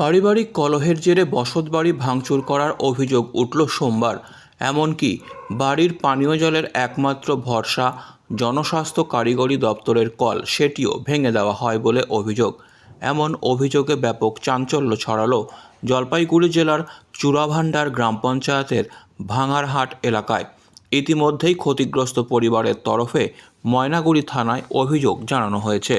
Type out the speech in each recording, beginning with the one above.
পারিবারিক কলহের জেরে বসতবাড়ি ভাঙচুর করার অভিযোগ উঠল সোমবার। এমনকি বাড়ির পানীয় জলের একমাত্র ভরসা জনস্বাস্থ্য কারিগরি দপ্তরের কল, সেটিও ভেঙে দেওয়া হয় বলে অভিযোগ। এমন অভিযোগে ব্যাপক চাঞ্চল্য ছড়ালো জলপাইগুড়ি জেলার চূড়াভান্ডার গ্রাম পঞ্চায়েতের ভাঙারহাট এলাকায়। ইতিমধ্যেই ক্ষতিগ্রস্ত পরিবারের তরফে ময়নাগুড়ি থানায় অভিযোগ জানানো হয়েছে।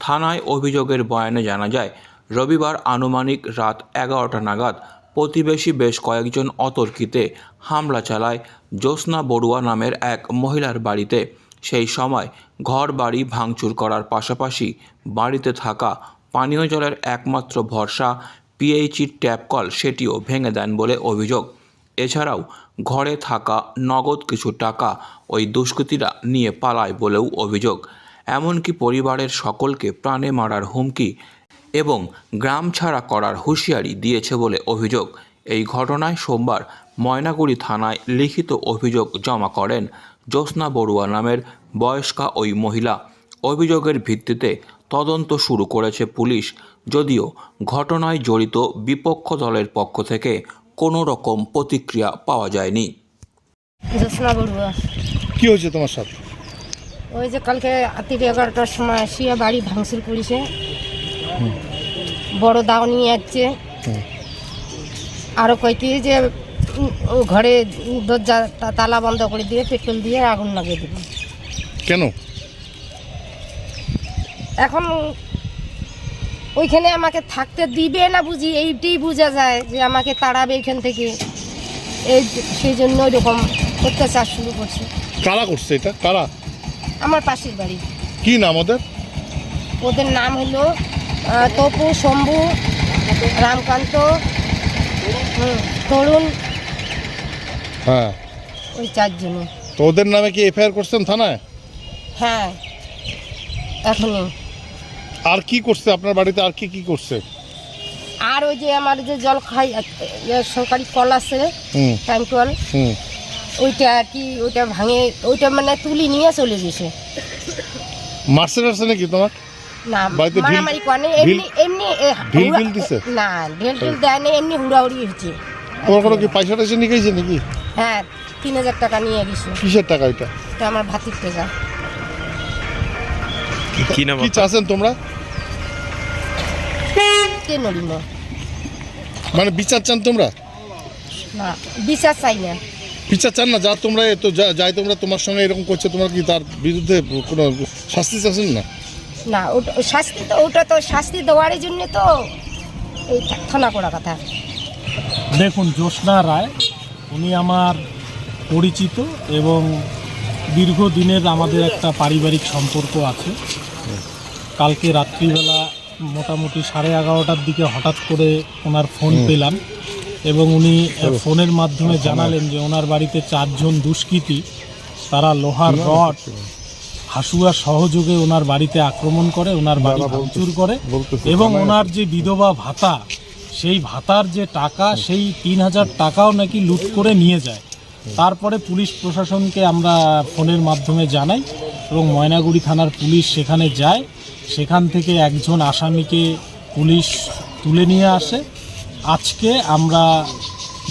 থানায় অভিযোগের বয়ানে জানা যায় রবিবার আনুমানিক রাত এগারোটা নাগাদ প্রতিবেশী বেশ কয়েকজন অতর্কিতে হামলা চালায়। জ্যোৎস্না বড়ুয়া নামের এক মহিলার বাড়িতে সেই সময় ঘর বাড়ি ভাঙচুর করার পাশাপাশি বাড়িতে থাকা পানীয় জলের একমাত্র ভরসা পিএইচির ট্যাপ কল সেটিও ভেঙে দেন বলে অভিযোগ। এছাড়াও ঘরে থাকা নগদ কিছু টাকা ওই দুষ্কৃতীরা নিয়ে পালায় বলেও অভিযোগ। এমনকি পরিবারের সকলকে প্রাণে মারার হুমকি এবং গ্রাম ছাড়া করার হুঁশিয়ারি দিয়েছে বলে অভিযোগ। এই ঘটনায় সোমবার ময়নাগুড়ি থানায় লিখিত অভিযোগ জমা করেন জ্যোৎস্না বড়ুয়া নামের বয়স্কা ওই মহিলা। অভিযোগের ভিত্তিতে তদন্ত শুরু করেছে পুলিশ যদিও ঘটনায় জড়িত বিপক্ষ দলের পক্ষ থেকে কোনো রকম প্রতিক্রিয়া পাওয়া যায়নি। জ্যোৎস্না বড়ুয়া। কি হয়েছে তোমার সাথে? ওই যে কালকে রাত্রি এগারোটার সময় আসিয়া বাড়ি ভাঙচুর করেছে। বড় দাও নিয়ে যাচ্ছে। আরও কয়েকটি যে ও ঘরে দরজা তালা বন্ধ করে দিয়ে পেট্রোল দিয়ে আগুন লাগিয়ে দেবে। কেন? এখন ওইখানে আমাকে থাকতে দিবে না বুঝি এইটাই বোঝা যায় যে আমাকে তাড়াবে এখান থেকে। এই সেই জন্য ওইরকম অত্যাচার শুরু করছে। কারা করছে এটা? কারা? আমার পাশের বাড়ি। কি নাম ওদের? ওদের নাম হলো তপু শম্ভু রামকান্ত তরুণ হ্যাঁ। ওই চারজন তো ওদের নামে কি এফআইআর করছেন থানায়? হ্যাঁ এখনই। আর কি করছে আপনার বাড়িতে? আর কি কি করছে? আর ওই যে আমার যে জল খাই ইয়ে সরকারি কল আছে টাইম কল ওইটা আর কি ওইটা ভাঙে ওইটা মানে তুলি নিয়ে চলে গেছে। মারছে টারছে নাকি তোমার? না বাড়িতে ঢিল- মারামারি করে এমনি এমনি এ, ঢিল হুড়া- ঢিল দিছে? না ঢেল ঢিল দেয়নি এমনি হুড়াহুড়ি হয়েছে। তোমার কোনো কি পয়সা টয়সা নিয়ে গেছে নাকি? হ্যাঁ তিন হাজার টাকা নিয়ে গেছে। কিসের টাকা এটা? আমার ভাতির টাকা। কি নাম কি চাচ্ছেন তোমরা? কে মানে বিচার চান তোমরা? না বিশ্বাস চাই না। বিচার চান না যা তোমরা তো যা- যাই তোমরা তোমার সঙ্গে এরকম করছে তোমরা কি তার বিরুদ্ধে কোনো শাস্তি চাচ্ছেন না? না ওটা শাস্তি তো ওটা তো শাস্তি দেওয়ার জন্য তো এই থানা করা কথা। দেখুন জ্যোৎস্না রায় উনি আমার পরিচিত এবং দীর্ঘদিনের আমাদের একটা পারিবারিক সম্পর্ক আছে। কালকে রাত্রিবেলা মোটামুটি সাড়ে এগারোটার দিকে হঠাৎ করে ওনার ফোন পেলাম এবং উনি ফোনের মাধ্যমে জানালেন যে ওনার বাড়িতে চারজন দুষ্কৃতী তারা লোহার রড হাসুয়া সহযোগে ওনার বাড়িতে আক্রমণ করে ওনার বাড়ি ভাঙচুর করে এবং ওনার যে বিধবা ভাতা সেই ভাতার যে টাকা সেই তিন হাজার টাকাও নাকি লুট করে নিয়ে যায়। তারপরে পুলিশ প্রশাসনকে আমরা ফোনের মাধ্যমে জানাই এবং ময়নাগুড়ি থানার পুলিশ সেখানে যায়। সেখান থেকে একজন আসামিকে পুলিশ তুলে নিয়ে আসে। আজকে আমরা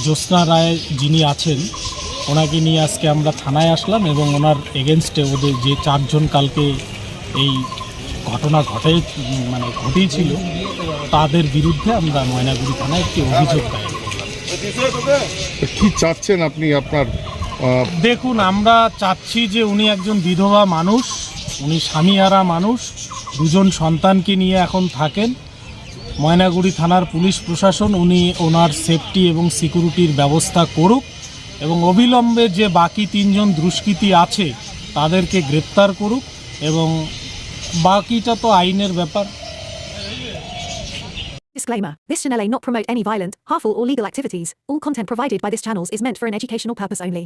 জ্যোৎস্না রায় যিনি আছেন ওনাকে নিয়ে আজকে আমরা থানায় আসলাম এবং ওনার এগেনস্টে ওদের যে চারজন কালকে এই ঘটনা ঘটে মানে ঘটেছিল তাদের বিরুদ্ধে আমরা ময়নাগুড়ি থানায় একটি অভিযোগ দায়ের করলাম কি চাচ্ছেন আপনি আপনার দেখুন আমরা চাচ্ছি যে উনি একজন বিধবা মানুষ উনি স্বামীহারা মানুষ দুজন সন্তানকে নিয়ে এখন থাকেন। ময়নাগুড়ি থানার পুলিশ প্রশাসন উনি ওনার সেফটি এবং সিকিউরিটির ব্যবস্থা করুক। এবং অবিলম্বে যে বাকি তিনজন দুষ্কৃতী আছে তাদেরকে গ্রেপ্তার করুক এবং বাকিটা তো আইনের ব্যাপার Disclaimer This channel may not promote any violent, harmful, or legal activities. All content provided by this channel is meant for an educational purpose only.